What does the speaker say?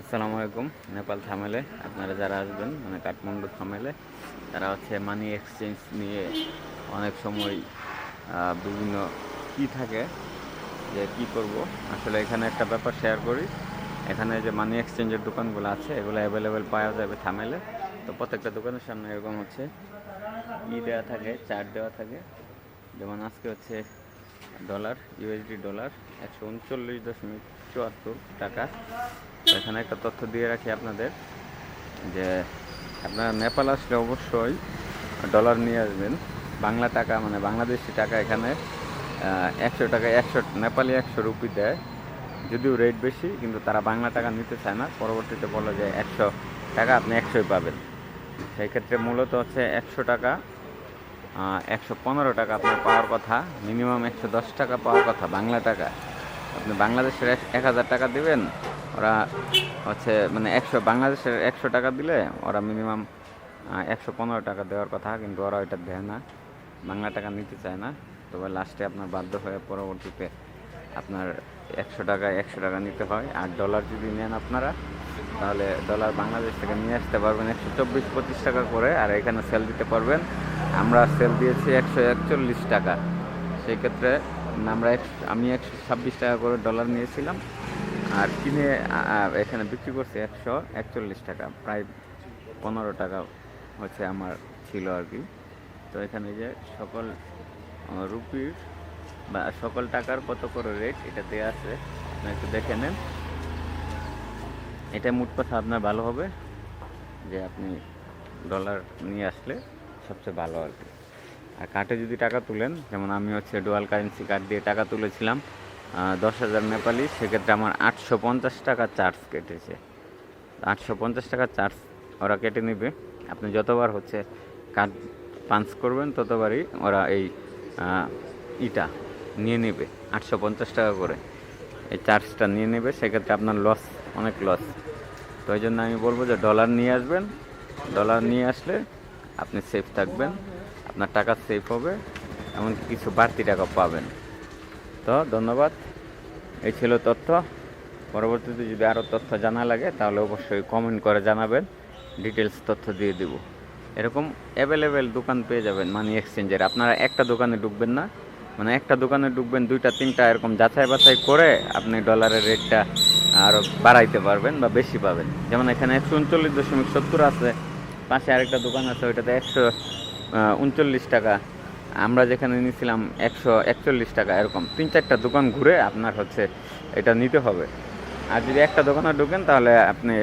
আসসালামু আলাইকুম, নেপাল থামেলে আপনারা যারা আসবেন মানে কাঠমান্ডু থামেলে, তারা হচ্ছে মানি এক্সচেঞ্জ নিয়ে অনেক সময় বিভিন্ন কি থাকে, যে কি করব। আসলে এখানে একটা ব্যাপার শেয়ার করি। এখানে যে মানি এক্সচেঞ্জের দোকানগুলো আছে, এগুলো অ্যাভেলেবেল পাওয়া যাবে থামেলে। তো প্রত্যেকটা দোকানের সামনে এরকম হচ্ছে, ই দেওয়া থাকে চার্ট দেওয়া থাকে। যেমন আজকে হচ্ছে ডলার ইউএসডি ডলার একশো উনচল্লিশ দশমিক চুয়াত্তর টাকা। এখানে একটা তথ্য দিয়ে রাখি আপনাদের যে আপনারা নেপাল আসলে অবশ্যই ডলার নিয়ে আসবেন। বাংলা টাকা মানে বাংলাদেশি টাকা এখানে একশো টাকা, একশো নেপালি একশো রুপি দেয়। যদিও রেট বেশি, কিন্তু তারা বাংলা টাকা নিতে চায় না। পরবর্তীতে বলে যে একশো টাকা আপনি একশোই পাবেন। সেই ক্ষেত্রে মূলত হচ্ছে একশো টাকা একশো পনেরো টাকা আপনার পাওয়ার কথা, মিনিমাম একশো দশ টাকা পাওয়ার কথা বাংলা টাকা আপনি বাংলাদেশের এক- হাজার টাকা দিবেন, ওরা হচ্ছে মানে একশো, বাংলাদেশের একশো টাকা দিলে ওরা মিনিমাম একশো পনেরো টাকা দেওয়ার কথা, কিন্তু ওরা ওইটা দেয় না, বাংলা টাকা নিতে চায় না। তবে লাস্টে আপনার বাধ্য হয়ে পরবর্তীতে আপনার একশো টাকা একশো টাকা নিতে হয়। আর ডলার যদি নেন আপনারা, তাহলে ডলার বাংলাদেশ থেকে নিয়ে আসতে পারবেন একশো চব্বিশ, পঁচিশ টাকা করে, আর এখানে সেল দিতে পারবেন। আমরা সেল দিয়েছি একশো একচল্লিশ টাকা। সেই ক্ষেত্রে আমরা আমি একশো ছাব্বিশ টাকা করে ডলার নিয়েছিলাম আর কিনে এখানে বিক্রি করছি একশো একচল্লিশ টাকা, প্রায় পনেরো টাকা হচ্ছে আমার ছিল আর কি। তো এখানে যে সকল রুপির বা সকল টাকার কত করে রেট এটা দেওয়া আছে একটু দেখে নেন। এটা মোট কথা আপনার ভালো হবে যে আপনি ডলার নিয়ে আসলে সবচেয়ে ভালো আর কি। আর কার্ডে যদি টাকা তুলেন, যেমন আমি হচ্ছে ডুয়াল কারেন্সি কার্ড দিয়ে টাকা তুলেছিলাম দশ হাজার নেপালি, সেক্ষেত্রে আমার আটশো পঞ্চাশ টাকা চার্জ কেটেছে। আটশো পঞ্চাশ টাকা চার্জ ওরা কেটে নেবে। আপনি যতবার হচ্ছে কার্ড পাঞ্চ করবেন, ততবারই ওরা এই ইটা নিয়ে নেবে, আটশো পঞ্চাশ টাকা করে। এই চার্জটা নিয়ে নেবে, সেক্ষেত্রে আপনার লস অনেক লস তো ওই জন্য আমি বলব যে ডলার নিয়ে আসবেন। ডলার নিয়ে আসলে আপনি সেফ থাকবেন। আপনার টাকা সেফ হবে, এমনকি কিছু বাড়তি টাকা পাবেন। তো ধন্যবাদ। এই ছিল তথ্য। পরবর্তীতে যদি আরও তথ্য জানা লাগে, তাহলে অবশ্যই কমেন্ট করে জানাবেন। ডিটেলস তথ্য দিয়ে দিব। এরকম অ্যাভেলেবেল দোকান পেয়ে যাবেন মানি এক্সচেঞ্জের আপনারা একটা দোকানে ঢুকবেন না। মানে একটা দোকানে ঢুকবেন, দুইটা, তিনটা এরকম যাচাই বাছাই করে আপনি ডলারের রেটটা আরও বাড়াইতে পারবেন বা বেশি পাবেন। যেমন এখানে একশো উনচল্লিশ দশমিক সত্তর আছে, পাশে আরেকটা দোকান আছে, ওইটাতে একশো উনচল্লিশ টাকা। আমরা যেখানে নিয়েছিলাম একশো একচল্লিশ টাকা, এরকম। তিন চারটা দোকান ঘুরে আপনার হচ্ছে এটা নিতে হবে। আর যদি একটা দোকানে ঢুকেন তাহলে আপনি